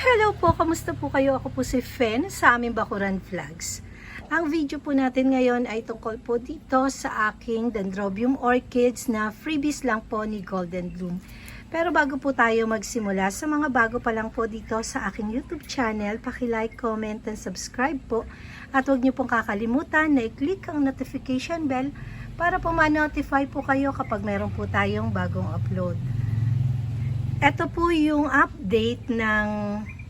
Hello po, kamusta po kayo? Ako po si Fen sa aming Bakuran Vlogs. Ang video po natin ngayon ay tungkol po dito sa aking Dendrobium Orchids na freebies lang po ni Golden Bloom. Pero bago po tayo magsimula, sa mga bago pa lang po dito sa aking YouTube channel, like, comment, and subscribe po. At huwag niyo pong kakalimutan na i-click ang notification bell para po ma-notify po kayo kapag meron po tayong bagong upload. Ito po yung update ng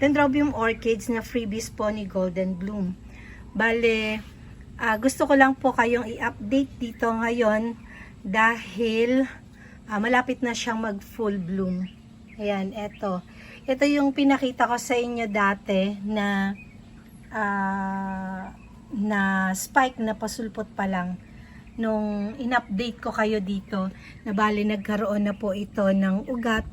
Dendrobium Orchids na freebies po ni Golden Bloom. Bale, ah, gusto ko lang po kayong i-update dito ngayon dahil ah, malapit na siyang mag full bloom. Ayan, ito. Ito yung pinakita ko sa inyo dati na ah, na spike na pasulpot pa lang nung in-update ko kayo dito na bali nagkaroon na po ito ng ugat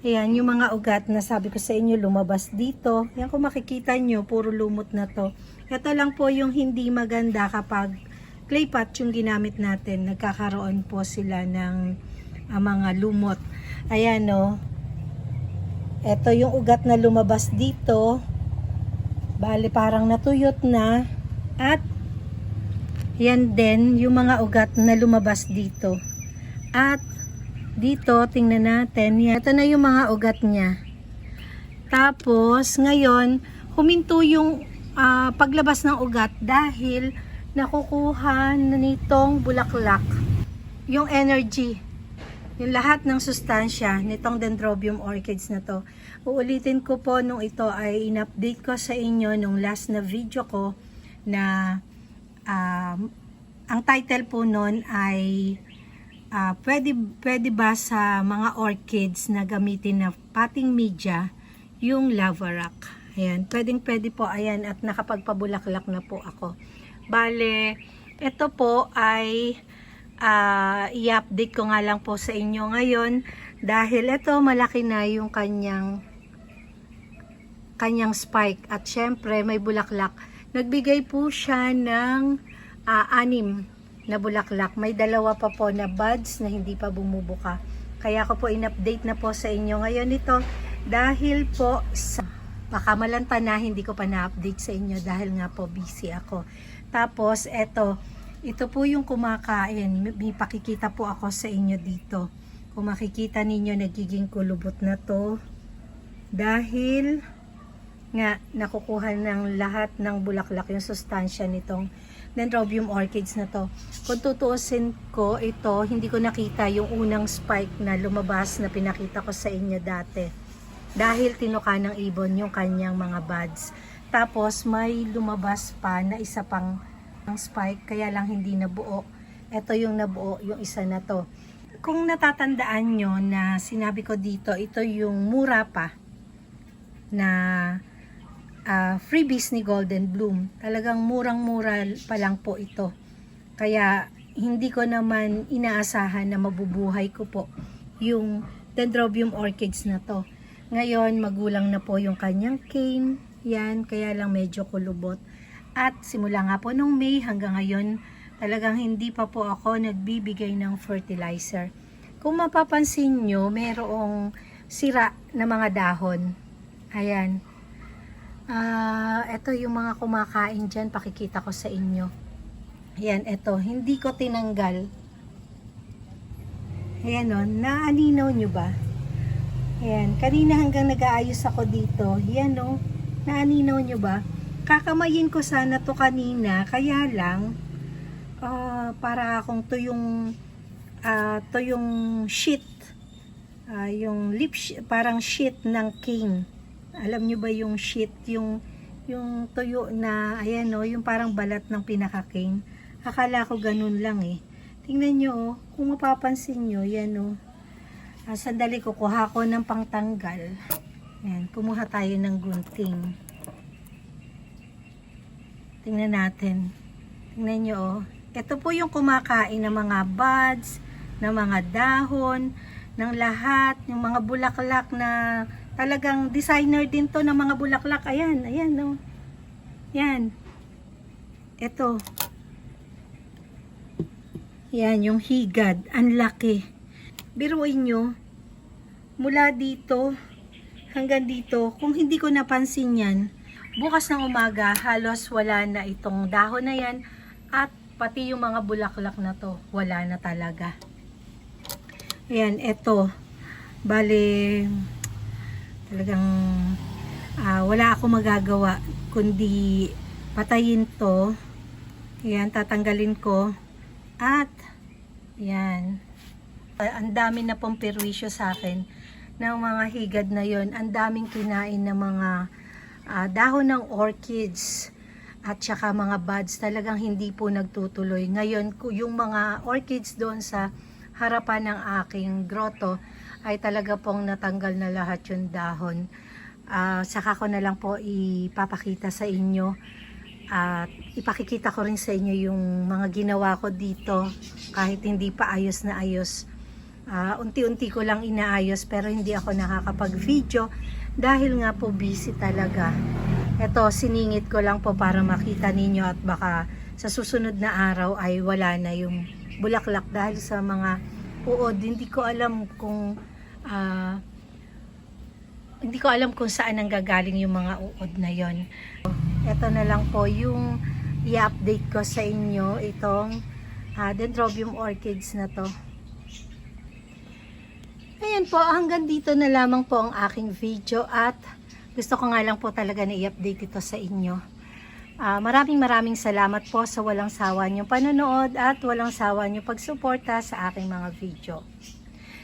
Ayan, yung mga ugat na sabi ko sa inyo lumabas dito. Yan kung makikita nyo, puro lumot na to. Ito lang po yung hindi maganda kapag clay pot yung ginamit natin. Nagkakaroon po sila ng ah, mga lumot. Ayan no. Ito yung ugat na lumabas dito. Bali parang natuyot na. At yan din yung mga ugat na lumabas dito. At dito, tingnan natin. Yan. Ito na yung mga ugat niya. Tapos, ngayon, huminto yung ah, paglabas ng ugat dahil nakukuha na nitong bulaklak yung energy yung lahat ng sustansya nitong Dendrobium orchids na to. Uulitin ko po nung ito ay in-update ko sa inyo nung last na video ko na um, ang title po nun ay Ah, pwede, pwede ba sa mga orchids na gamitin na potting media yung lava rock? Ayan, pwedeng pwede po, ayan, at nakapagpabulaklak na po ako. Bale, ito po ay ah, i-update ko nga lang po sa inyo ngayon dahil ito malaki na yung kanyang kanyang spike at syempre may bulaklak. Nagbigay po siya ng ah, anim na bulaklak. May dalawa pa po na buds na hindi pa bumubuka. Kaya ko po in-update na po sa inyo ngayon ito dahil po sa baka malanta na hindi ko pa na-update sa inyo dahil nga po busy ako. Tapos eto, ito po yung kumakain. May pakikita po ako sa inyo dito. Kung makikita ninyo nagiging kulubot na to dahil nga nakukuha ng lahat ng bulaklak yung sustansya nitong Dendrobium orchids na to. Kung tutuusin ko ito, hindi ko nakita yung unang spike na lumabas na pinakita ko sa inyo dati. Dahil tinuka ng ibon yung kanyang mga buds. Tapos may lumabas pa na isa pang ang spike, kaya lang hindi nabuo. Ito yung nabuo, yung isa na to. Kung natatandaan nyo na sinabi ko dito, ito yung mura pa na ah, freebies ni Golden Bloom. Talagang murang-mura pa lang po ito. Kaya hindi ko naman inaasahan na mabubuhay ko po yung Dendrobium orchids na to. Ngayon, magulang na po yung kanyang cane. Yan, kaya lang medyo kulubot. At simula nga po nung May hanggang ngayon, talagang hindi pa po ako nagbibigay ng fertilizer. Kung mapapansin nyo, merong sira na mga dahon. Ayan. Ah, ito yung mga kumakain dyan, pakikita ko sa inyo. Ayan, ito, hindi ko tinanggal. Ayan o, naaninaw nyo ba? Ayan, kanina hanggang nag-aayos ako dito. Ayan o, naaninaw nyo ba? Kakamayin ko sana to kanina, kaya lang, ah, para akong to yung, ah, to yung sheet, ah, yung lip, parang sheet ng king alam nyo ba yung sheet, yung yung tuyo na, ayan o, yung parang balat ng pinaka-king. Akala ko ganun lang eh. Tingnan nyo oh, kung mapapansin nyo, yan o. Ah, sandali ko, kuha ko ng pangtanggal. Ayan, kumuha tayo ng gunting. Tingnan natin. Tingnan nyo oh. Ito po yung kumakain ng mga buds, ng mga dahon, ng lahat, yung mga bulaklak na talagang designer din to ng mga bulaklak. Ayan, ayan no. Yan. Ito. Yan, yung higad. Ang laki. Biruin nyo, mula dito hanggang dito. Kung hindi ko napansin yan, bukas ng umaga, halos wala na itong dahon na yan at pati yung mga bulaklak na to, wala na talaga. Ayan, eto. Bale, talagang ah, wala ako magagawa kundi patayin to. Ayan, tatanggalin ko. At, ayan. Ah, ang dami na pong perwisyo sa akin ng mga higad na yon. Ang daming kinain ng mga ah, dahon ng orchids at saka mga buds talagang hindi po nagtutuloy. Ngayon, yung mga orchids doon sa harapan ng aking grotto ay talaga pong natanggal na lahat yung dahon. Ah, saka ko na lang po ipapakita sa inyo at ipakikita ko rin sa inyo yung mga ginawa ko dito kahit hindi pa ayos na ayos. Ah, unti-unti ko lang inaayos pero hindi ako nakakapag-video dahil nga po busy talaga. Ito, siningit ko lang po para makita ninyo at baka sa susunod na araw ay wala na yung bulaklak dahil sa mga uod. Hindi ko alam kung ah, hindi ko alam kung saan ang gagaling yung mga uod na yon. Ito na lang po yung i-update ko sa inyo itong ah, dendrobium orchids na to. Ayan po, hanggang dito na lamang po ang aking video at gusto ko nga lang po talaga na i-update ito sa inyo. Ah, maraming maraming salamat po sa walang sawa niyong panonood at walang sawa niyong pagsuporta sa aking mga video.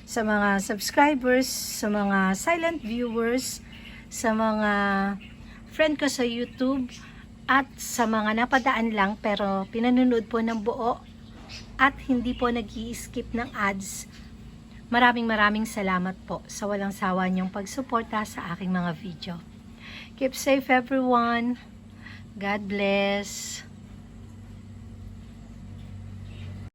Sa mga subscribers, sa mga silent viewers, sa mga friend ko sa YouTube, at sa mga napadaan lang pero pinanonood po ng buo at hindi po nag skip ng ads. Maraming maraming salamat po sa walang sawa niyong pagsuporta sa aking mga video. Keep safe everyone. God bless.